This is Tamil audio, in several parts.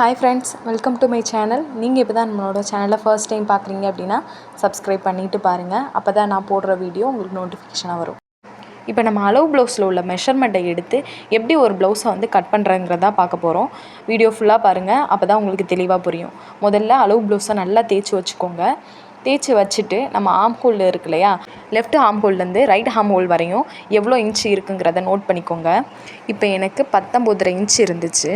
Hi friends welcome to my channel நீங்கள் இப்போ தான் நம்மளோட சேனலை ஃபர்ஸ்ட் டைம் பார்க்குறீங்க அப்படின்னா சப்ஸ்கிரைப் பண்ணிவிட்டு பாருங்கள் அப்போ தான் நான் போடுற வீடியோ உங்களுக்கு நோட்டிஃபிகேஷனாக வரும். இப்போ நம்ம அளவு ப்ளவுஸில் உள்ள மெஷர்மெண்ட்டை எடுத்து எப்படி ஒரு ப்ளவுஸை வந்து கட் பண்ணுறங்கிறதா பார்க்க போகிறோம் வீடியோ ஃபுல்லாக பாருங்கள் அப்போ தான் உங்களுக்கு தெளிவாக புரியும். முதல்ல அளவு ப்ளவுஸை நல்லா தேய்ச்சி வச்சுக்கோங்க. தேய்ச்சி வச்சுட்டு நம்ம ஆம் ஹோல் இருக்கு இல்லையா? லெஃப்ட் ஆம் ஹோல்லேருந்து ரைட் ஆம் ஹோல் வரையும் எவ்வளோ இன்ச்சு இருக்குங்கிறத நோட் பண்ணிக்கோங்க. இப்போ எனக்கு பத்தொம்போதரை இன்ச் இருந்துச்சு.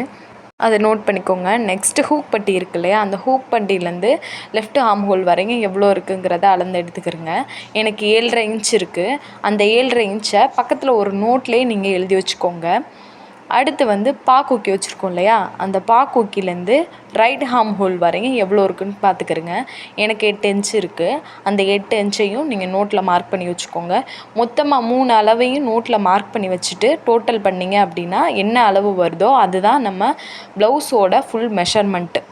அதை நோட் பண்ணிக்கோங்க. நெக்ஸ்ட்டு ஹூக் பட்டி இருக்கு இல்லையா? அந்த ஹூக் பட்டியிலேருந்து லெஃப்ட் ஆம் ஹோல் வரைக்கும் எவ்வளோ இருக்குங்கிறத அளந்து எடுத்துக்கிறங்க. எனக்கு ஏழரை இன்ச் இருக்குது அந்த ஏழரை இன்ச்சை பக்கத்தில் ஒரு நோட்லேயே நீங்கள் எழுதி வச்சுக்கோங்க. அடுத்து வந்து பாக்கூக்கி வச்சுருக்கோம் இல்லையா? அந்த பாக்கூக்கிலேருந்து ரைட் ஹார்ம் ஹோல் வரையும் எவ்வளோ இருக்குன்னு பார்த்துக்கிறங்க. எனக்கு எட்டு இன்ச் இருக்குது அந்த எட்டு இன்ச்சையும் நீங்கள் நோட்டில் மார்க் பண்ணி வச்சுக்கோங்க. மொத்தமாக மூணு அளவையும் நோட்டில் மார்க் பண்ணி வச்சுட்டு டோட்டல் பண்ணிங்க அப்படின்னா என்ன அளவு வருதோ அதுதான் நம்ம ப்ளவுஸோட ஃபுல் மெஷர்மெண்ட்டு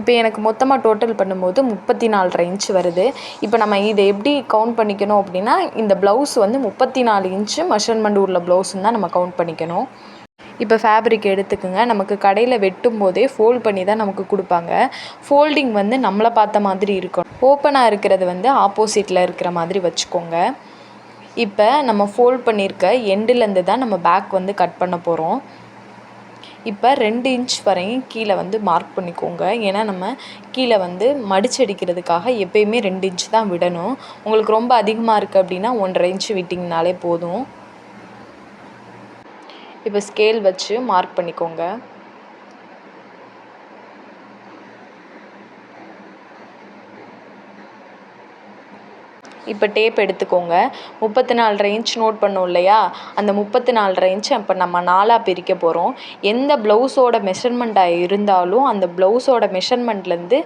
இப்போ எனக்கு மொத்தமாக டோட்டல் பண்ணும்போது முப்பத்தி நாலரை இன்ச் வருது. இப்போ நம்ம இதை எப்படி கவுண்ட் பண்ணிக்கணும் அப்படின்னா இந்த ப்ளவுஸ் வந்து முப்பத்தி நாலு இன்ச்சு மெஷர்மெண்ட் உள்ள ப்ளவுஸுன்னு தான் நம்ம கவுண்ட் பண்ணிக்கணும். இப்போ ஃபேப்ரிக் எடுத்துக்கோங்க. நமக்கு கடையில் வெட்டும் போதே ஃபோல்ட் பண்ணி தான் நமக்கு கொடுப்பாங்க. ஃபோல்டிங் வந்து நம்மளை பார்த்த மாதிரி இருக்கும் ஓப்பனாக இருக்கிறது வந்து ஆப்போசிட்டில் இருக்கிற மாதிரி வச்சுக்கோங்க. இப்போ நம்ம ஃபோல்ட் பண்ணியிருக்க எண்டுலேருந்து தான் நம்ம பேக் வந்து கட் பண்ண போகிறோம் இப்போ ரெண்டு இன்ச் வரையும் கீழே வந்து மார்க் பண்ணிக்கோங்க. ஏன்னா நம்ம கீழே வந்து மடிச்சடிக்கிறதுக்காக எப்பயுமே ரெண்டு இன்ச் தான் விடணும். உங்களுக்கு ரொம்ப அதிகமாக இருக்குது அப்படின்னா ஒன்றரை இன்ச் விட்டிங்கனாலே போதும். இப்போ ஸ்கேல் வச்சு மார்க் பண்ணிக்கோங்க. இப்போ டேப் எடுத்துக்கோங்க. முப்பத்தி நாலரை இன்ச் நோட் பண்ணோம் இல்லையா? அந்த முப்பத்தி நாலரை இன்ச் இப்போ நம்ம நாலாக பிரிக்க போகிறோம் எந்த ப்ளவுஸோட மெஷர்மெண்ட்டாக இருந்தாலும் அந்த ப்ளவுஸோட மெஷர்மெண்ட்லேருந்து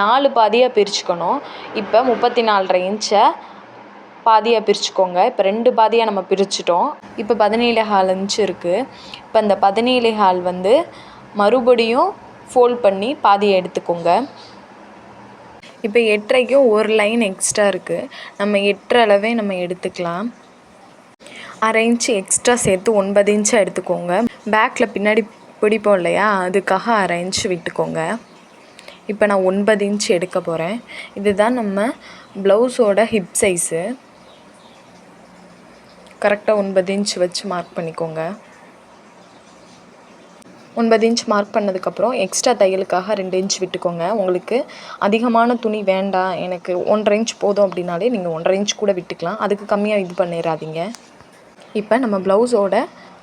நாலு பாதியாக பிரிச்சுக்கணும். இப்போ முப்பத்தி நாலரை இன்ச்சை பாதியாக பிரிச்சுக்கோங்க. இப்போ ரெண்டு பாதியாக நம்ம பிரிச்சிட்டோம். இப்போ பதினேழு ஹால் இன்ச் இருக்குது இப்போ அந்த பதினேழு ஹால் வந்து மறுபடியும் ஃபோல்ட் பண்ணி பாதியை எடுத்துக்கோங்க. இப்போ எட்டரைக்கும் ஒரு லைன் எக்ஸ்ட்ரா இருக்குது நம்ம எட்டரை அளவே நம்ம எடுத்துக்கலாம். அரை இன்ச்சு எக்ஸ்ட்ரா சேர்த்து ஒன்பது இன்ச்சாக எடுத்துக்கோங்க. பேக்கில் பின்னாடி பிடிப்போம் இல்லையா? அதுக்காக அரை இன்ச்சு விட்டுக்கோங்க. இப்போ நான் ஒன்பது இன்ச் எடுக்க போகிறேன் இதுதான் நம்ம ப்ளவுஸோட ஹிப் சைஸு கரெக்டாக ஒன்பது இன்ச் வச்சு மார்க் பண்ணிக்கோங்க. ஒன்பது இன்ச் மார்க் பண்ணதுக்கப்புறம் எக்ஸ்ட்ரா தையலுக்காக ரெண்டு இன்ச் விட்டுக்கோங்க. உங்களுக்கு அதிகமான துணி வேண்டாம். எனக்கு ஒன்றரை இன்ச் போதும் அப்படின்னாலே நீங்கள் ஒன்றரை இன்ச் கூட விட்டுக்கலாம். அதுக்கு கம்மியாக இது பண்ணிடாதீங்க இப்போ நம்ம ப்ளவுஸோட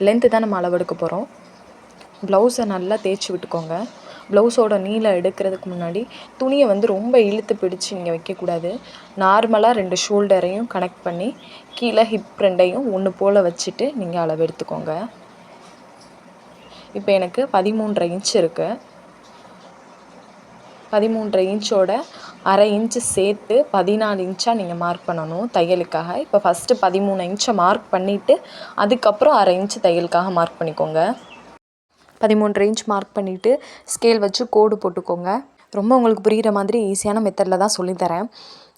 லென்த்து தான் நம்ம அளவெடுக்க போகிறோம் ப்ளவுஸை நல்லா தேய்ச்சி விட்டுக்கோங்க. ப்ளவுஸோட நீளம் எடுக்கிறதுக்கு முன்னாடி துணியை வந்து ரொம்ப இழுத்து பிடிச்சி நீங்கள் வைக்கக்கூடாது. நார்மலாக ரெண்டு ஷோல்டரையும் கனெக்ட் பண்ணி கீழே ஹிப் ரெண்டையும் ஒன்று போல் வச்சுட்டு நீங்கள் அளவு எடுத்துக்கோங்க இப்போ எனக்கு பதிமூன்றரை இன்ச் இருக்குது பதிமூன்றரை இன்ச்சோட அரை இன்ச்சு சேர்த்து பதினாலு இன்ச்சாக நீங்கள் மார்க் பண்ணணும் தையலுக்காக. இப்போ ஃபஸ்ட்டு பதிமூணு இன்ச்சை மார்க் பண்ணிவிட்டு அதுக்கப்புறம் அரை இன்ச்சு தையலுக்காக மார்க் பண்ணிக்கோங்க. பதிமூன்றரை இன்ச் மார்க் பண்ணிவிட்டு ஸ்கேல் வச்சு கோடு போட்டுக்கோங்க. ரொம்ப உங்களுக்கு புரிகிற மாதிரி ஈஸியான மெத்தடில் தான் சொல்லித்தரேன்.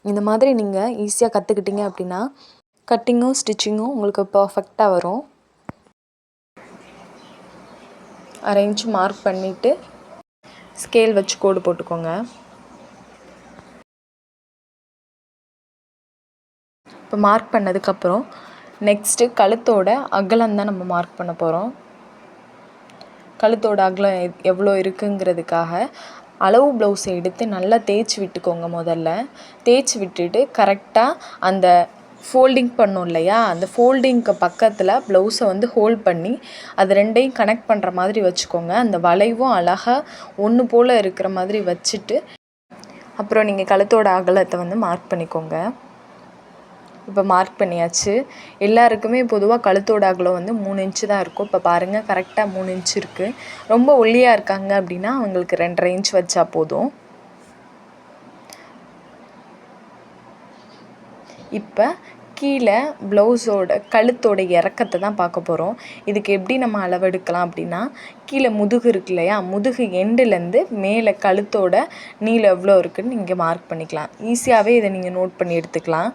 இந்த மாதிரி நீங்கள் ஈஸியாக கற்றுக்கிட்டீங்க அப்படின்னா கட்டிங்கும் ஸ்டிச்சிங்கும் உங்களுக்கு பர்ஃபெக்டாக வரும். அரை இன்ச் மார்க் பண்ணிவிட்டு ஸ்கேல் வச்சு கோடு போட்டுக்கோங்க. இப்போ மார்க் பண்ணதுக்கப்புறம் நெக்ஸ்ட்டு கழுத்தோட அகலம் தான் நம்ம மார்க் பண்ண போகிறோம் கழுத்தோட அகலம் எவ்வளோ இருக்குங்கிறதுக்காக அளவு ப்ளவுஸை எடுத்து நல்லா தேய்ச்சி விட்டுக்கோங்க முதல்ல. தேய்ச்சி விட்டுட்டு கரெக்டாக அந்த ஃபோல்டிங் பண்ணோம் இல்லையா? அந்த ஃபோல்டிங்க்கு பக்கத்தில் ப்ளவுஸை வந்து ஹோல்ட் பண்ணி அது ரெண்டையும் கனெக்ட் பண்ணுற மாதிரி வச்சுக்கோங்க. அந்த வளைவும் அழகாக ஒன்று போல் இருக்கிற மாதிரி வச்சுட்டு அப்புறம் நீங்கள் கழுத்தோட அகலத்தை வந்து மார்க் பண்ணிக்கோங்க. இப்போ மார்க் பண்ணியாச்சு. எல்லாருக்குமே பொதுவாக கழுத்தோட அகலம் வந்து மூணு இன்ச்சு தான் இருக்கும். இப்போ பாருங்கள் கரெக்டாக மூணு இன்ச் இருக்குது ரொம்ப ஒல்லியாக இருக்காங்க அப்படின்னா அவங்களுக்கு ரெண்டரை இன்ச் வச்சா போதும். இப்போ கீழே ப்ளவுஸோட கழுத்தோட இறக்கத்தை தான் பார்க்க போகிறோம் இதுக்கு எப்படி நம்ம அளவெடுக்கலாம் அப்படின்னா கீழே முதுகு இருக்கு இல்லையா? முதுகு எண்டுலேருந்து மேலே கழுத்தோட நீளம் எவ்வளோ இருக்குதுன்னு நீங்கள் மார்க் பண்ணிக்கலாம். ஈஸியாகவே இதை நீங்கள் நோட் பண்ணி எடுத்துக்கலாம்.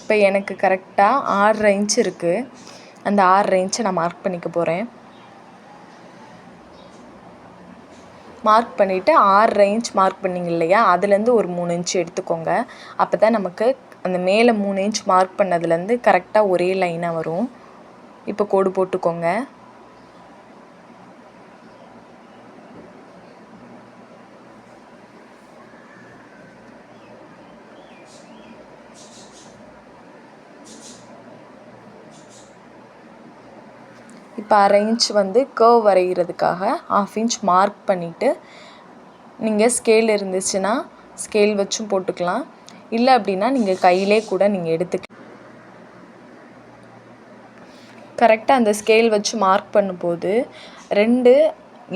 இப்போ எனக்கு கரெக்டாக ஆறரை இன்ச் இருக்குது அந்த ஆறரை இன்ச்சை நான் மார்க் பண்ணிக்க போகிறேன் மார்க் பண்ணிவிட்டு ஆறரை இன்ச் மார்க் பண்ணிங்க இல்லையா? அதுலேருந்து ஒரு மூணு இன்ச் எடுத்துக்கோங்க. அப்போ தான் நமக்கு அந்த மேலே மூணு இன்ச் மார்க் பண்ணதுலேருந்து கரெக்டாக ஒரே லைனாக வரும். இப்போ கோடு போட்டுக்கோங்க. இப்போ அரை இன்ச் வந்து கர்வ் வரைகிறதுக்காக ஆஃப் இன்ச் மார்க் பண்ணிவிட்டு நீங்கள் ஸ்கேல் இருந்துச்சுன்னா ஸ்கேல் வச்சும் போட்டுக்கலாம். இல்லை அப்படின்னா நீங்கள் கையிலே கூட நீங்கள் எடுத்துக்கலாம். கரெக்டாக அந்த ஸ்கேல் வச்சு மார்க் பண்ணும்போது ரெண்டு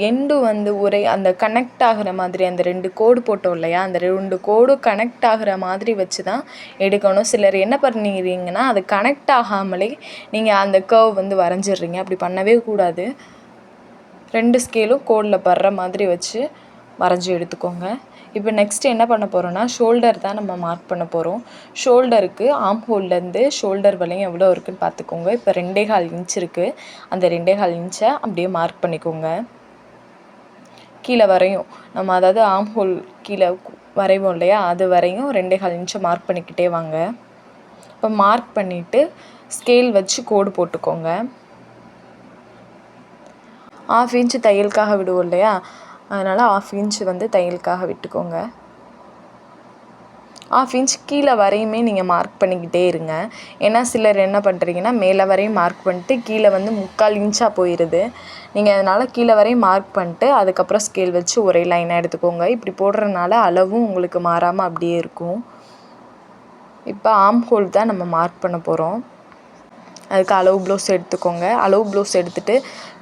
எண்டு வந்து ஒரே அந்த கனெக்ட் ஆகிற மாதிரி அந்த ரெண்டு கோடு போட்டோம் இல்லையா? அந்த ரெண்டு கோடும் கனெக்ட் ஆகிற மாதிரி வச்சு தான் எடுக்கணும். சிலர் என்ன பண்ணிடுறீங்கன்னா அது கனெக்ட் ஆகாமலே நீங்கள் அந்த கர்வ் வந்து வரைஞ்சிடுறீங்க. அப்படி பண்ணவே கூடாது. ரெண்டு ஸ்கேலும் கோடில் படுற மாதிரி வச்சு வரைஞ்சி எடுத்துக்கோங்க. இப்போ நெக்ஸ்ட் என்ன பண்ண போகிறோன்னா ஷோல்டர் தான் நம்ம மார்க் பண்ண போகிறோம் ஷோல்டருக்கு ஆம் ஹோல்லேருந்து ஷோல்டர் வலையும் எவ்வளோ இருக்குதுன்னு பார்த்துக்கோங்க. இப்போ ரெண்டே கால் இன்ச் இருக்குது அந்த ரெண்டே கால் இன்ச்சை அப்படியே மார்க் பண்ணிக்கோங்க. கீழே வரையும் நம்ம அதாவது ஆம் ஹோல் கீழே வரைவோம் இல்லையா? அது வரையும் ரெண்டே கால் இன்ச்சை மார்க் பண்ணிக்கிட்டே வாங்க. இப்போ மார்க் பண்ணிவிட்டு ஸ்கேல் வச்சு கோடு போட்டுக்கோங்க. ஆஃப் இன்ச்சு தையலுக்காக விடுவோம் இல்லையா? அதனால் ஆஃப் இன்ச்சு வந்து தையலுக்காக விட்டுக்கோங்க. ஆஃப் இன்ச் கீழே வரையுமே நீங்கள் மார்க் பண்ணிக்கிட்டே இருங்க. ஏன்னா சிலர் என்ன பண்ணுறீங்கன்னா மேலே வரையும் மார்க் பண்ணிட்டு கீழே வந்து முக்கால் இன்ச்சாக போயிடுது நீங்கள் அதனால் கீழே வரையும் மார்க் பண்ணிட்டு அதுக்கப்புறம் ஸ்கேல் வச்சு ஒரே லைனாக எடுத்துக்கோங்க. இப்படி போடுறதுனால அளவும் உங்களுக்கு மாறாமல் அப்படியே இருக்கும். இப்போ ஆம் ஹோல் தான் நம்ம மார்க் பண்ண போகிறோம் அதுக்கு அளவு ப்ளவுஸ் எடுத்துக்கோங்க. அளவு ப்ளவுஸ் எடுத்துகிட்டு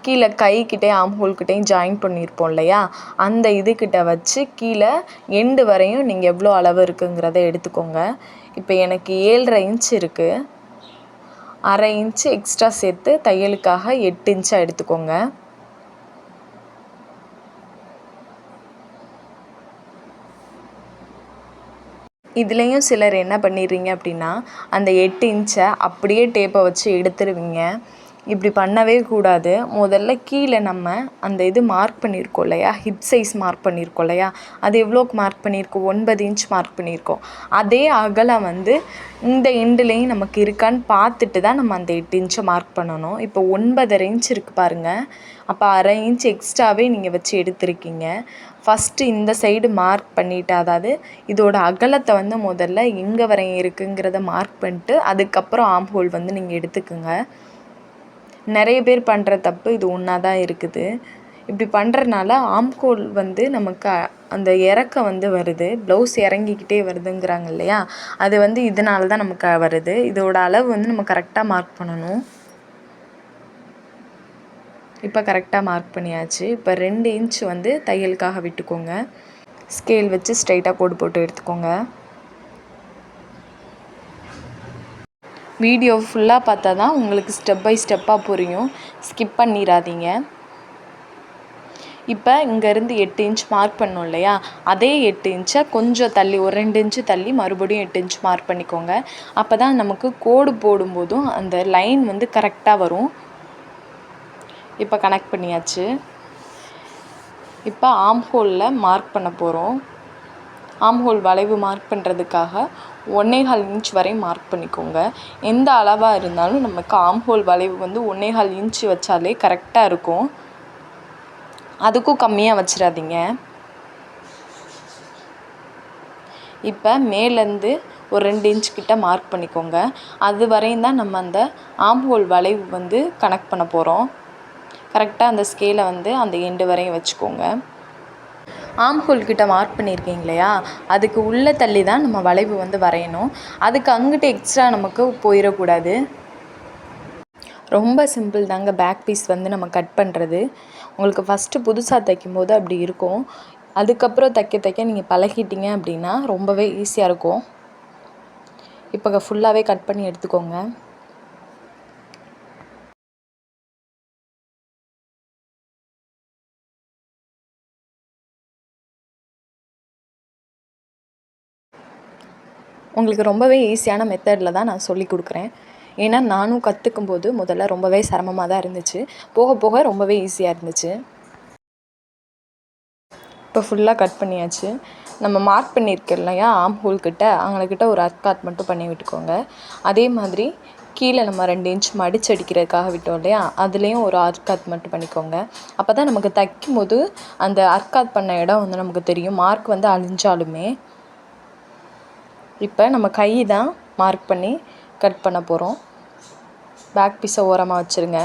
கீழே கைக்கிட்டே ஆம் ஹோல்கிட்டையும் ஜாயின் பண்ணியிருப்போம் இல்லையா? அந்த இதுக்கிட்ட வச்சு கீழே எண்டு வரையும் நீங்கள் எவ்வளோ அளவு இருக்குங்கிறத எடுத்துக்கோங்க. இப்போ எனக்கு ஏழரை இன்ச் இருக்குது அரை இன்ச்சு எக்ஸ்ட்ரா சேர்த்து தையலுக்காக எட்டு இன்ச்சாக எடுத்துக்கோங்க. இதுலேயும் சிலர் என்ன பண்ணிடுறீங்க அப்படின்னா அந்த எட்டு இன்ச்சை அப்படியே டேப்பை வச்சு எடுத்துருவீங்க. இப்படி பண்ணவே கூடாது. முதல்ல கீழே நம்ம அந்த இது மார்க் பண்ணியிருக்கோம் இல்லையா? ஹிப் சைஸ் மார்க் பண்ணியிருக்கோம் இல்லையா? அது எவ்வளோக்கு மார்க் பண்ணியிருக்கோம்? ஒன்பது இன்ச் மார்க் பண்ணியிருக்கோம். அதே அகலம் வந்து இந்த எண்டுலேயும் நமக்கு இருக்கான்னு பார்த்துட்டு தான் நம்ம அந்த எட்டு இன்ச்சை மார்க் பண்ணணும். இப்போ ஒன்பதரை இன்ச் இருக்குது பாருங்கள் அப்போ அரை இன்ச் எக்ஸ்ட்ராவே நீங்கள் வச்சு எடுத்திருக்கீங்க. ஃபஸ்ட்டு இந்த சைடு மார்க் பண்ணிவிட்டு அதாவது இதோட அகலத்தை வந்து முதல்ல எங்கே வரையும் இருக்குங்கிறத மார்க் பண்ணிட்டு அதுக்கப்புறம் ஆம் ஹோல் வந்து நீங்கள் எடுத்துக்கோங்க. நிறைய பேர் பண்ணுற தப்பு இது ஒன்றா தான் இருக்குது. இப்படி பண்ணுறனால ஆம்கோல் வந்து நமக்கு அந்த இறக்கம் வந்து வருது. ப்ளவுஸ் இறங்கிக்கிட்டே வருதுங்கிறாங்க இல்லையா? அது வந்து இதனால தான் நமக்கு வருது. இதோட அளவு வந்து நம்ம கரெக்டாக மார்க் பண்ணணும். இப்போ கரெக்டாக மார்க் பண்ணியாச்சு. இப்போ ரெண்டு இன்ச் வந்து தையலுக்காக விட்டுக்கோங்க. ஸ்கேல் வச்சு ஸ்ட்ரைட்டாக கோடு போட்டு எடுத்துக்கோங்க. வீடியோ ஃபுல்லாக பார்த்தா தான் உங்களுக்கு ஸ்டெப் பை ஸ்டெப்பாக புரியும். ஸ்கிப் பண்ணிடாதீங்க இப்போ இங்கேருந்து எட்டு இன்ச் மார்க் பண்ணோம் இல்லையா? அதே எட்டு இன்ச்சை கொஞ்சம் தள்ளி ஒரு ரெண்டு இன்ச்சு தள்ளி மறுபடியும் எட்டு இன்ச் மார்க் பண்ணிக்கோங்க. அப்போ தான் நமக்கு கோடு போடும்போதும் அந்த லைன் வந்து கரெக்டாக வரும். இப்போ கனெக்ட் பண்ணியாச்சு. இப்போ ஆம் ஹோலில் மார்க் பண்ண போகிறோம் ஆம் ஹோல் வளைவு மார்க் பண்ணுறதுக்காக ஒன்னேகால் இன்ச் வரை மார்க் பண்ணிக்கோங்க. எந்த அளவாக இருந்தாலும் நமக்கு ஆம் ஹோல் வளைவு வந்து ஒன்னேகால் இன்ச் வச்சாலே கரெக்டாக இருக்கும். அதுக்கும் கம்மியாக வச்சிடாதீங்க. இப்போ மேலேருந்து ஒரு ரெண்டு இன்ச் கிட்ட மார்க் பண்ணிக்கோங்க. அது வரையும் தான் நம்ம அந்த ஆம் ஹோல் வளைவு வந்து கனெக்ட் பண்ண போகிறோம் கரெக்டாக அந்த ஸ்கேலை வந்து அந்த எண்டு வரையும் வச்சுக்கோங்க. ஆம் ஹோல் கிட்ட மார்க் பண்ணியிருக்கீங்க இல்லையா? அதுக்கு உள்ளே தள்ளி தான் நம்ம வளைவு வந்து வரையணும். அதுக்கு அங்கிட்டு எக்ஸ்ட்ரா நமக்கு போயிடக்கூடாது ரொம்ப சிம்பிள் தாங்க பேக் பீஸ் வந்து நம்ம கட் பண்ணுறது உங்களுக்கு ஃபஸ்ட்டு புதுசாக தைக்கும்போது அப்படி இருக்கும். அதுக்கப்புறம் தைக்க தைக்க நீங்கள் பழகிட்டீங்க அப்படின்னா ரொம்பவே ஈஸியாக இருக்கும். இப்போ ஃபுல்லாகவே கட் பண்ணி எடுத்துக்கோங்க. உங்களுக்கு ரொம்பவே ஈஸியான மெத்தடில் தான் நான் சொல்லி கொடுக்குறேன். ஏன்னா நானும் கற்றுக்கும் போது முதல்ல ரொம்பவே சிரமமாக தான் இருந்துச்சு. போக போக ரொம்பவே ஈஸியாக இருந்துச்சு. இப்போ ஃபுல்லாக கட் பண்ணியாச்சு. நம்ம மார்க் பண்ணியிருக்கோம் இல்லையா ஆம் ஹோல் கிட்ட அவங்கக்கிட்ட ஒரு அர்க்காட் மட்டும் பண்ணி விட்டுக்கோங்க. அதே மாதிரி கீழே நம்ம ரெண்டு இன்ச் மடிச்சு அடிக்கிறதுக்காக விட்டோம் இல்லையா அதுலேயும் ஒரு அர்க்காத் மட்டும் பண்ணிக்கோங்க. அப்போ தான் நமக்கு தைக்கும் போது அந்த அர்க்காத் பண்ண இடம் வந்து நமக்கு தெரியும். மார்க் வந்து அழிஞ்சாலுமே இப்போ நம்ம கை தான் மார்க் பண்ணி கட் பண்ண போகிறோம் பேக் பீஸை ஓரமாக வச்சுருங்க.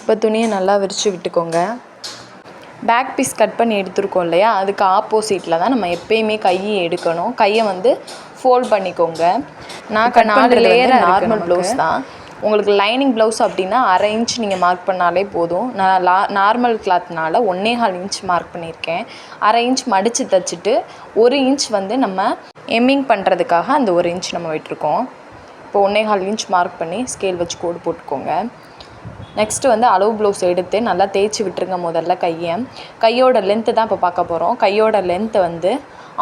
இப்போ துணியை நல்லா விரித்து விட்டுக்கோங்க. பேக் பீஸ் கட் பண்ணி எடுத்துருக்கோம் இல்லையா? அதுக்கு ஆப்போசிட்டில் தான் நம்ம எப்பயுமே கையை எடுக்கணும். கையை வந்து ஃபோல்ட் பண்ணிக்கோங்க. நான் நாலு லேயர் நார்மல் ப்ளவுஸ் தான். உங்களுக்கு லைனிங் ப்ளவுஸ் அப்படின்னா அரை இன்ச் நீங்கள் மார்க் பண்ணாலே போதும். நான் லா நார்மல் கிளாத்னால ஒன்றே கால் இன்ச் மார்க் பண்ணியிருக்கேன். அரை இன்ச் மடித்து தைச்சிட்டு ஒரு இன்ச் வந்து நம்ம எம்மிங் பண்ணுறதுக்காக அந்த ஒரு இன்ச் நம்ம விட்டுருக்கோம். இப்போ ஒன்றே கால் இன்ச் மார்க் பண்ணி ஸ்கேல் வச்சு கோடு போட்டுக்கோங்க. நெக்ஸ்ட்டு வந்து அளவு ப்ளவுஸ் எடுத்து நல்லா தேய்ச்சி விட்டுருங்க முதல்ல கையை. கையோட லென்த்து தான் இப்போ பார்க்க போகிறோம் கையோட லென்த்து வந்து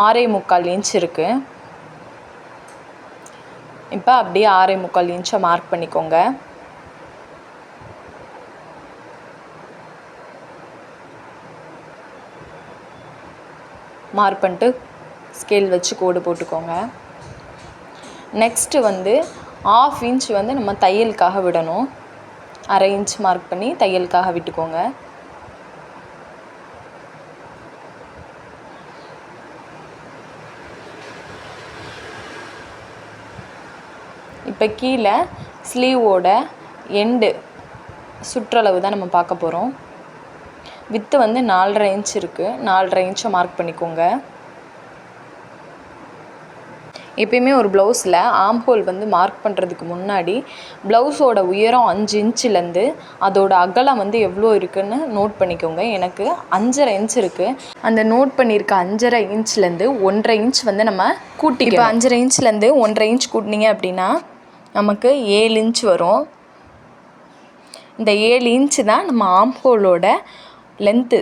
ஆறே முக்கால் இன்ச் இருக்குது இப்போ அப்படியே ஆறே முக்கால் இன்ச்சை மார்க் பண்ணிக்கோங்க. மார்க் பண்ணிட்டு ஸ்கேல் வச்சு கோடு போட்டுக்கோங்க. நெக்ஸ்ட்டு வந்து ஆஃப் இன்ச் வந்து நம்ம தையலுக்காக விடணும். அரை இன்ச் மார்க் பண்ணி தையலுக்காக விட்டுக்கோங்க. இப்போ கீழே ஸ்லீவோட எண்டு சுற்றளவு தான் நம்ம பார்க்க போகிறோம் வித்து வந்து நாலரை இன்ச் இருக்குது நாலரை இன்ச்சை மார்க் பண்ணிக்கோங்க. எப்பயுமே ஒரு ப்ளவுஸில் ஆம் ஹோல் வந்து மார்க் பண்ணுறதுக்கு முன்னாடி ப்ளவுஸோட உயரம் அஞ்சு இன்ச்சுலேருந்து அதோட அகலம் வந்து எவ்வளோ இருக்குதுன்னு நோட் பண்ணிக்கோங்க. எனக்கு அஞ்சரை இன்ச் இருக்குது அந்த நோட் பண்ணியிருக்க அஞ்சரை இன்ச்லேருந்து ஒன்றரை இன்ச் வந்து நம்ம கூட்டி இப்போ அஞ்சரை இன்ச்லேருந்து ஒன்றரை இன்ச் கூட்டினீங்க அப்படின்னா நமக்கு ஏழு இன்ச் வரும். இந்த ஏழு இன்ச்சு தான் நம்ம ஆம்ஹோலோட லென்த்து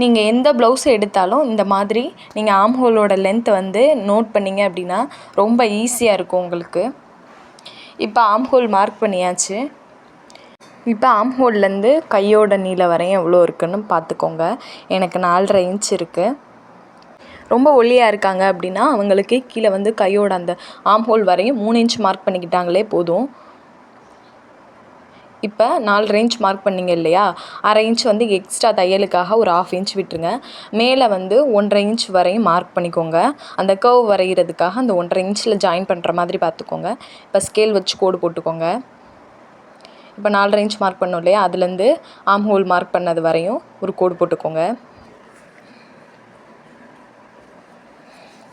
நீங்கள் எந்த ப்ளவுஸ் எடுத்தாலும் இந்த மாதிரி நீங்கள் ஆம்ஹோலோட லென்த் வந்து நோட் பண்ணிங்க அப்படின்னா ரொம்ப ஈஸியாக இருக்கும் உங்களுக்கு. இப்போ ஆம்ஹோல் மார்க் பண்ணியாச்சு. இப்போ ஆம்ஹோல்லேருந்து கையோட நீளம் வரையும் எவ்வளோ இருக்குன்னு பார்த்துக்கோங்க. எனக்கு நாலரை இன்ச் இருக்குது ரொம்ப ஒல்லியாக இருக்காங்க அப்படின்னா அவங்களுக்கு கீழே வந்து கையோட அந்த ஆம் ஹோல் வரையும் மூணு இன்ச் மார்க் பண்ணிக்கிட்டாங்களே போதும். இப்போ நாலு ரேஞ்ச் மார்க் பண்ணிங்க இல்லையா? அரை இன்ச் வந்து எக்ஸ்ட்ரா தையலுக்காக ஒரு ஆஃப் இன்ச் விட்டுருங்க. மேலே வந்து ஒன்றரை இன்ச் வரையும் மார்க் பண்ணிக்கோங்க. அந்த கர்வ் வரைகிறதுக்காக அந்த ஒன்றரை இன்ச்சில் ஜாயின் பண்ணுற மாதிரி பார்த்துக்கோங்க. இப்போ ஸ்கேல் வச்சு கோடு போட்டுக்கோங்க. இப்போ நாலு இன்ச் மார்க் பண்ணோம் இல்லையா? அதுலேருந்து ஆம் ஹோல் மார்க் பண்ணது வரையும் ஒரு கோடு போட்டுக்கோங்க.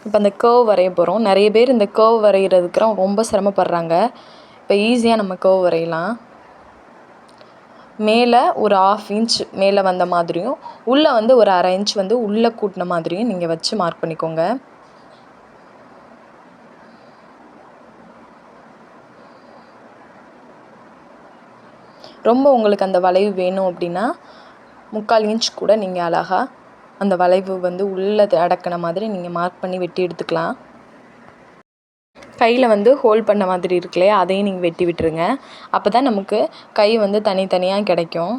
இப்போ அந்த கேர்வ் வரைய போகிறோம் நிறைய பேர் இந்த கேர்வ் வரைகிறதுக்குலாம் ரொம்ப சிரமப்படுறாங்க. இப்போ ஈஸியாக நம்ம கேர்வ் வரையலாம். மேலே ஒரு ஆஃப் இன்ச் மேலே வந்த மாதிரியும் உள்ளே வந்து ஒரு அரை இன்ச் வந்து உள்ளே கூட்டின மாதிரியும் நீங்கள் வச்சு மார்க் பண்ணிக்கோங்க. ரொம்ப உங்களுக்கு அந்த வளைவு வேணும் அப்படின்னா முக்கால் இன்ச் கூட நீங்கள் அழகாக அந்த வளைவு வந்து உள்ளே அடக்கின மாதிரி நீங்கள் மார்க் பண்ணி வெட்டி எடுத்துக்கலாம். கையில் வந்து ஹோல்ட் பண்ண மாதிரி இருக்கு இல்லையா? அதையும் நீங்கள் வெட்டி விட்டுருங்க. அப்போ தான் நமக்கு கை வந்து தனித்தனியாக கிடைக்கும்.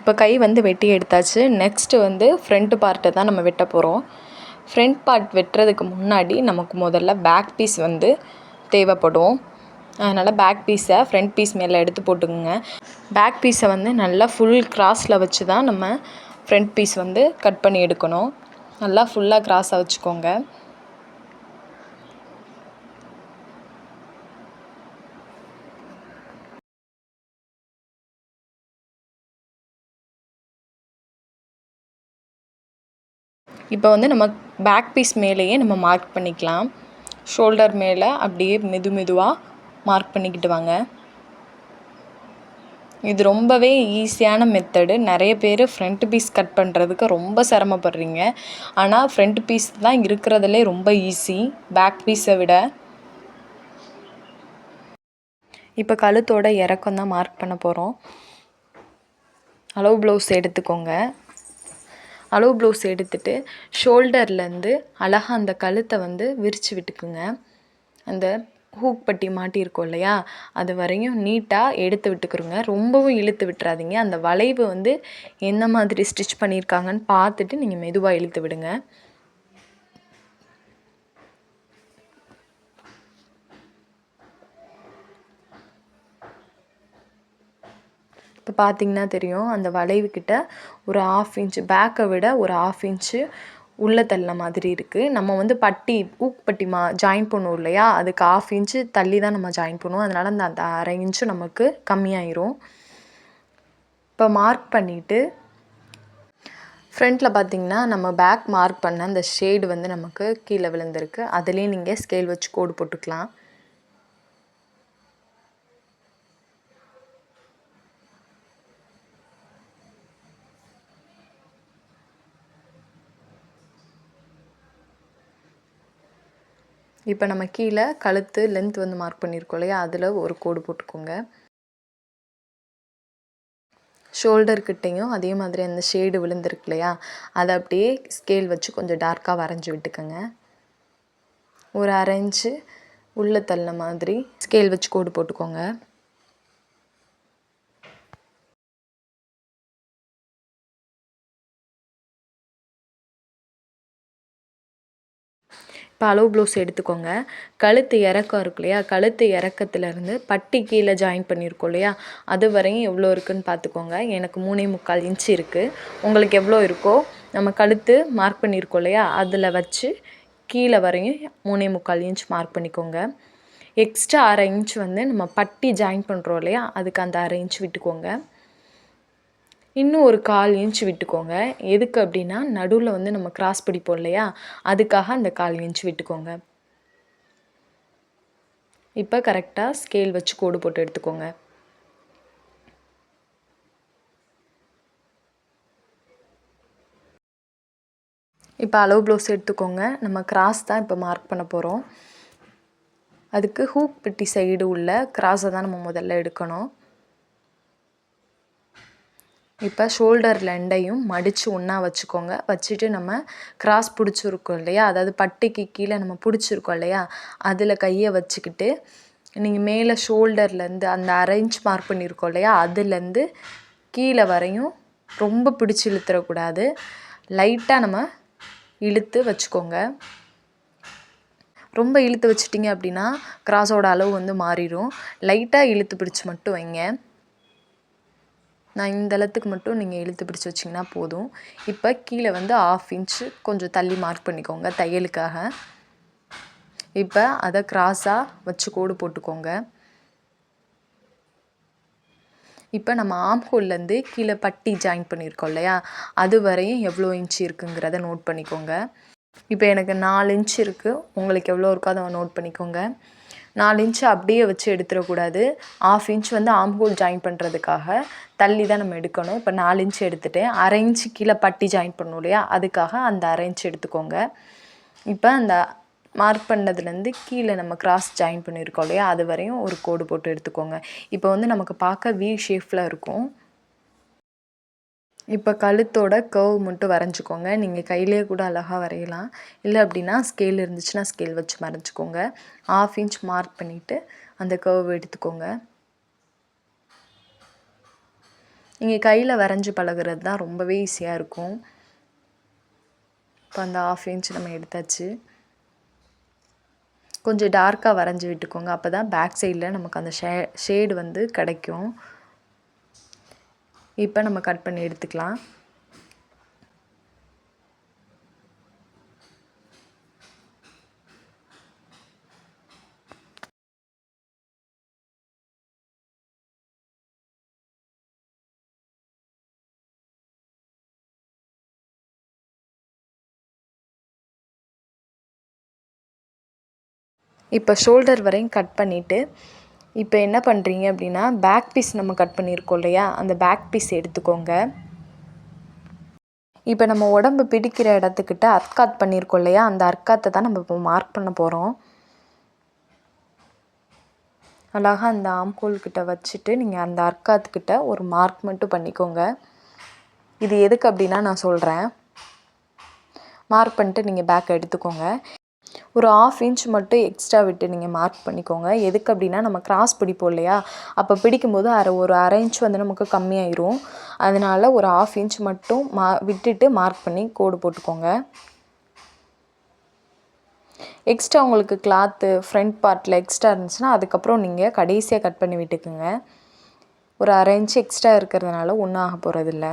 இப்போ கை வந்து வெட்டி எடுத்தாச்சு. நெக்ஸ்ட்டு வந்து ஃப்ரண்ட்டு பார்ட்டை தான் நம்ம வெட்ட போகிறோம். ஃப்ரண்ட் பார்ட் வெட்டுறதுக்கு முன்னாடி நமக்கு முதல்ல பேக் பீஸ் வந்து தேவைப்படும். அதனால் பேக் பீஸை ஃப்ரண்ட் பீஸ் மேலே எடுத்து போட்டுக்கோங்க. பேக் பீஸை வந்து நல்லா ஃபுல் கிராஸில் வச்சு தான் நம்ம ஃப்ரண்ட் பீஸ் வந்து கட் பண்ணி எடுக்கணும். நல்லா ஃபுல்லாக கிராஸாக வச்சுக்கோங்க. இப்போ வந்து நம்ம பேக் பீஸ் மேலேயே நம்ம மார்க் பண்ணிக்கலாம். ஷோல்டர் மேலே அப்படியே மெது மெதுவாக மார்க் பண்ணிக்கிட்டு வாங்க. இது ரொம்பவே ஈஸியான மெத்தடு நிறைய பேர் ஃப்ரண்ட் பீஸ் கட் பண்ணுறதுக்கு ரொம்ப சிரமப்படுறீங்க. ஆனால் ஃப்ரண்ட் பீஸ் தான் இருக்கிறதுலே ரொம்ப ஈஸி பேக் பீஸை விட. இப்போ கழுத்தோட இறக்கம் தான் மார்க் பண்ண போகிறோம் அளவு ப்ளவுஸ் எடுத்துக்கோங்க. அளவு ப்ளவுஸ் எடுத்துட்டு ஷோல்டர்லேருந்து அழகாக அந்த கழுத்தை வந்து விரித்து விட்டுக்குங்க. அந்த ஹூக் பட்டி மாட்டியிருக்கோம் இல்லையா? அது வரையும் நீட்டாக எடுத்து விட்டுக்கிறோங்க ரொம்பவும் இழுத்து விட்டுறாதீங்க. அந்த வளைவு வந்து என்ன மாதிரி ஸ்டிச் பண்ணியிருக்காங்கன்னு பார்த்துட்டு நீங்கள் மெதுவாக இழுத்து விடுங்க. இப்போ பார்த்தீங்கன்னா தெரியும் அந்த வளைவுக்கிட்ட ஒரு ஆஃப் இன்ச்சு பேக்கை விட ஒரு ஆஃப் இன்ச்சு உள்ளே தள்ள மாதிரி இருக்குது நம்ம வந்து பட்டி ஊக் பட்டி மா ஜாயின் பண்ணுவோம் இல்லையா? அதுக்கு ஆஃப் இன்ச்சு தள்ளி தான் நம்ம ஜாயின் பண்ணுவோம். அதனால் அந்த அந்த அரை இன்ச்சு நமக்கு கம்மியாயிரும். இப்போ மார்க் பண்ணிவிட்டு ஃப்ரண்ட்டில் பார்த்தீங்கன்னா நம்ம பேக் மார்க் பண்ண அந்த ஷேடு வந்து நமக்கு கீழே விழுந்திருக்கு. அதுலேயே நீங்கள் ஸ்கேல் வச்சு கோடு போட்டுக்கலாம். இப்போ நம்ம கீழே கழுத்து லென்த் வந்து மார்க் பண்ணியிருக்கோம் இல்லையா? அதில் ஒரு கோடு போட்டுக்கோங்க. ஷோல்டர்கிட்டையும் அதே மாதிரி அந்த ஷேடு விழுந்திருக்கு இல்லையா? அதை அப்படியே ஸ்கேல் வச்சு கொஞ்சம் டார்க்காக வரைஞ்சி விட்டுக்கோங்க. ஒரு அரைஞ்சு உள்ளே தள்ள மாதிரி ஸ்கேல் வச்சு கோடு போட்டுக்கோங்க. இப்போ அளவு ப்ளவுஸ் எடுத்துக்கோங்க. கழுத்து இறக்கம் இருக்கு இல்லையா? கழுத்து இறக்கத்துலேருந்து பட்டி கீழே ஜாயின் பண்ணியிருக்கோம் இல்லையா? அது வரையும் எவ்வளோ இருக்குதுன்னு பார்த்துக்கோங்க. எனக்கு மூணே முக்கால் இன்ச்சு இருக்குது உங்களுக்கு எவ்வளோ இருக்கோ நம்ம கழுத்து மார்க் பண்ணியிருக்கோம் இல்லையா? அதில் வச்சு கீழே வரையும் மூணே முக்கால் இன்ச் மார்க் பண்ணிக்கோங்க. எக்ஸ்ட்ரா அரை இன்ச் வந்து நம்ம பட்டி ஜாயின் பண்ணுறோம் இல்லையா? அதுக்கு அந்த அரை இன்ச் விட்டுக்கோங்க. இன்னும் ஒரு கால் இன்ச் விட்டுக்கோங்க. எதுக்கு அப்படின்னா நடுவில் வந்து நம்ம கிராஸ் பிடிப்போம் இல்லையா? அதுக்காக அந்த கால் இன்ச் விட்டுக்கோங்க. இப்போ கரெக்டாக ஸ்கேல் வச்சு கோடு போட்டு எடுத்துக்கோங்க. இப்போ அளவு ப்ளவுஸ் எடுத்துக்கோங்க. நம்ம கிராஸ் தான் இப்போ மார்க் பண்ண போகிறோம் அதுக்கு ஹூக் பெட்டி சைடு உள்ள கிராஸை தான் நம்ம முதல்ல எடுக்கணும். இப்போ ஷோல்டர் லெண்டையும் மடித்து ஒன்றா வச்சுக்கோங்க. வச்சுட்டு நம்ம கிராஸ் பிடிச்சிருக்கோம் இல்லையா? அதாவது பட்டிக்கு கீழே நம்ம பிடிச்சிருக்கோம் இல்லையா? அதில் கையை வச்சுக்கிட்டு நீங்கள் மேலே ஷோல்டர்லேருந்து அந்த அரேஞ்ச் மார்க் பண்ணியிருக்கோம் இல்லையா? அதுலேருந்து கீழே வரையும் ரொம்ப பிடிச்சி இழுத்துறக்கூடாது. லைட்டாக நம்ம இழுத்து வச்சுக்கோங்க. ரொம்ப இழுத்து வச்சிட்டிங்க அப்படின்னா கிராஸோட அளவு வந்து மாறிடும். லைட்டாக இழுத்து பிடிச்சி மட்டும் வைங்க. நான் இந்த அளத்துக்கு மட்டும் நீங்கள் இழுத்து பிடிச்சி வச்சிங்கன்னா போதும். இப்போ கீழே வந்து ஆஃப் இன்ச்சு கொஞ்சம் தள்ளி மார்க் பண்ணிக்கோங்க தையலுக்காக. இப்போ அதை கிராஸாக வச்சு கோடு போட்டுக்கோங்க. இப்போ நம்ம ஆம் ஹோல்லேருந்து கீழே பட்டி ஜாயின் பண்ணியிருக்கோம் இல்லையா? அது வரையும் எவ்வளோ இன்ச்சு இருக்குங்கிறத நோட் பண்ணிக்கோங்க. இப்போ எனக்கு நாலு இன்ச் இருக்குது உங்களுக்கு எவ்வளோ இருக்கோ அதை நோட் பண்ணிக்கோங்க. நாலு இன்ச்சு அப்படியே வச்சு எடுத்துடக்கூடாது. ஆஃப் இன்ச் வந்து ஆம்ஹோல் ஜாயின் பண்ணுறதுக்காக தள்ளி தான் நம்ம எடுக்கணும். இப்போ நாலு இன்ச்சு எடுத்துகிட்டு அரை இன்ச்சு கீழே பட்டி ஜாயின் பண்ணணும் இல்லையா? அதுக்காக அந்த அரை இன்ச்சு எடுத்துக்கோங்க. இப்போ அந்த மார்க் பண்ணதுலேருந்து கீழே நம்ம கிராஸ் ஜாயின் பண்ணியிருக்கோம் இல்லையா? அது வரையும் ஒரு கோடு போட்டு எடுத்துக்கோங்க. இப்போ வந்து நமக்கு பார்க்க வி ஷேஃபில் இருக்கும். இப்போ கழுத்தோட கர்வ் மட்டும் வரைஞ்சிக்கோங்க. நீங்கள் கையிலே கூட அழகாக வரையலாம். இல்லை அப்படின்னா ஸ்கேல் இருந்துச்சுன்னா ஸ்கேல் வச்சு வரைஞ்சிக்கோங்க ஆஃப் இன்ச் மார்க் பண்ணிவிட்டு அந்த கர்வ் எடுத்துக்கோங்க. நீங்கள் கையில் வரைஞ்சி பழகிறது தான் ரொம்பவே ஈஸியாக இருக்கும். இப்போ அந்த ஆஃப் இன்ச் நம்ம எடுத்தாச்சு. கொஞ்சம் டார்க்காக வரைஞ்சி விட்டுக்கோங்க. அப்போ தான் பேக் சைடில் நமக்கு அந்த ஷே ஷேடு வந்து கிடைக்கும். இப்போ நம்ம கட் பண்ணி எடுத்துக்கலாம். இப்போ ஷோல்டர் வரையும் கட் பண்ணிவிட்டு இப்போ என்ன பண்ணுறீங்க அப்படின்னா பேக் பீஸ் நம்ம கட் பண்ணியிருக்கோம் இல்லையா? அந்த பேக் பீஸ் எடுத்துக்கோங்க. இப்போ நம்ம உடம்பு பிடிக்கிற இடத்துக்கிட்ட அர்க்காத் பண்ணியிருக்கோம் இல்லையா? அந்த அர்க்காத்தை தான் நம்ம இப்போ மார்க் பண்ண போகிறோம் அழகாக அந்த ஆம்கோல்கிட்ட வச்சுட்டு நீங்கள் அந்த அர்க்காத்துக்கிட்ட ஒரு மார்க் மட்டும் பண்ணிக்கோங்க. இது எதுக்கு அப்படின்னா நான் சொல்கிறேன் மார்க் பண்ணிட்டு நீங்கள் பேக் எடுத்துக்கோங்க. ஒரு ஆஃப் இன்ச் மட்டும் எக்ஸ்ட்ரா விட்டு நீங்கள் மார்க் பண்ணிக்கோங்க. எதுக்கு அப்படின்னா நம்ம கிராஸ் பிடிப்போம் இல்லையா? அப்போ பிடிக்கும்போது அரை ஒரு அரை இன்ச் வந்து நமக்கு கம்மியாயிரும். அதனால் ஒரு ஆஃப் இன்ச் மட்டும் மா விட்டுட்டு மார்க் பண்ணி கோடு போட்டுக்கோங்க. எக்ஸ்ட்ரா உங்களுக்கு கிளாத்து ஃப்ரண்ட் பார்ட்டில் எக்ஸ்ட்ரா இருந்துச்சுன்னா அதுக்கப்புறம் நீங்கள் கடைசியாக கட் பண்ணி விட்டுக்குங்க. ஒரு அரை இன்ச் எக்ஸ்ட்ரா இருக்கிறதுனால ஒன்றும் ஆக போகிறதில்ல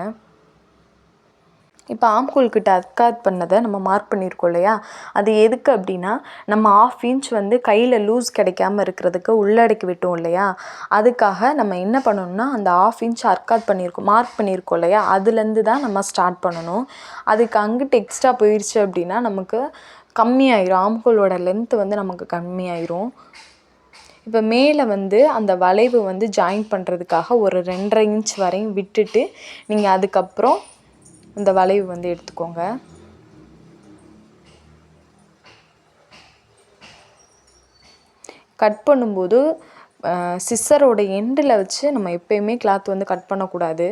இப்போ ஆம்ஹோல் கிட்ட அர்க்காத் பண்ணதை நம்ம மார்க் பண்ணியிருக்கோம் இல்லையா? அது எதுக்கு அப்படின்னா நம்ம ஆஃப் இன்ச் வந்து கையில் லூஸ் கிடைக்காம இருக்கிறதுக்கு உள்ளடக்கி விட்டோம் இல்லையா? அதுக்காக நம்ம என்ன பண்ணணும்னா அந்த ஆஃப் இன்ச் அர்க்காத் பண்ணியிருக்கோம் மார்க் பண்ணியிருக்கோம் இல்லையா? அதுலேருந்து தான் நம்ம ஸ்டார்ட் பண்ணணும். அதுக்கு அங்கிட்டு எக்ஸ்ட்ரா போயிடுச்சு அப்படின்னா நமக்கு கம்மியாயிரும். ஆம்கோலோட லென்த்து வந்து நமக்கு கம்மியாயிரும். இப்போ மேலே வந்து அந்த வளைவு வந்து ஜாயின் பண்ணுறதுக்காக ஒரு ரெண்டரை இன்ச் வரையும் விட்டுட்டு நீங்கள் அதுக்கப்புறம் இந்த வளைவு வந்து எடுத்துக்கோங்க. கட் பண்ணும்போது சிஸ்ஸரோட எண்டில் வச்சு நம்ம எப்பயுமே கிளாத் வந்து கட் பண்ணக்கூடாது.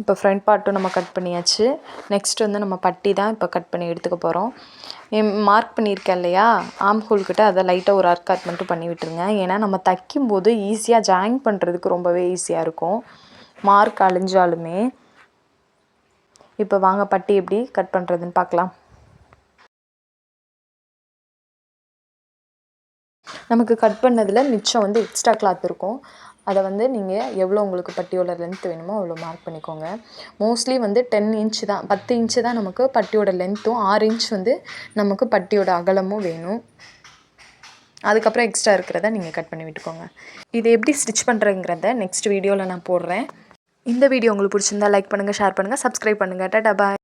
இப்போ ஃப்ரண்ட் பார்ட்டும் நம்ம கட் பண்ணியாச்சு. நெக்ஸ்ட் வந்து நம்ம பட்டி தான் இப்போ கட் பண்ணி எடுத்துக்க போகிறோம் மார்க் பண்ணியிருக்கேன் இல்லையா? ஆம் ஹோல் கிட்ட அதை லைட்டாக ஒரு அர்க் கட் மட்டும் பண்ணி விட்டுருங்க. ஏன்னா நம்ம தைக்கும்போது ஈஸியாக ஜாயின் பண்ணுறதுக்கு ரொம்பவே ஈஸியாக இருக்கும். மார்க் அழிஞ்சாலுமே. இப்போ வாங்க பட்டி எப்படி கட் பண்ணுறதுன்னு பார்க்கலாம். நமக்கு கட் பண்ணதில் மிச்சம் வந்து எக்ஸ்ட்ரா கிளாத் இருக்கும். அதை வந்து நீங்கள் எவ்வளோ உங்களுக்கு பட்டியோட லென்த் வேணுமோ அவ்வளோ மார்க் பண்ணிக்கோங்க. மோஸ்ட்லி வந்து டென் இன்ச்சு தான் பத்து இன்ச்சு தான் நமக்கு பட்டியோட லென்த்தும் ஆறு இன்ச் வந்து நமக்கு பட்டியோட அகலமும் வேணும். அதுக்கப்புறம் எக்ஸ்ட்ரா இருக்கிறத நீங்கள் கட் பண்ணி விட்டுக்கோங்க. இது எப்படி ஸ்டிச் பண்ணுறங்கிறத நெக்ஸ்ட் வீடியோவில் நான் போடுறேன். இந்த வீடியோ உங்களுக்கு பிடிச்சிருந்தா லைக் பண்ணுங்கள் ஷேர் பண்ணுங்கள் சப்ஸ்கிரைப் பண்ணுங்கள் டாடா பாய்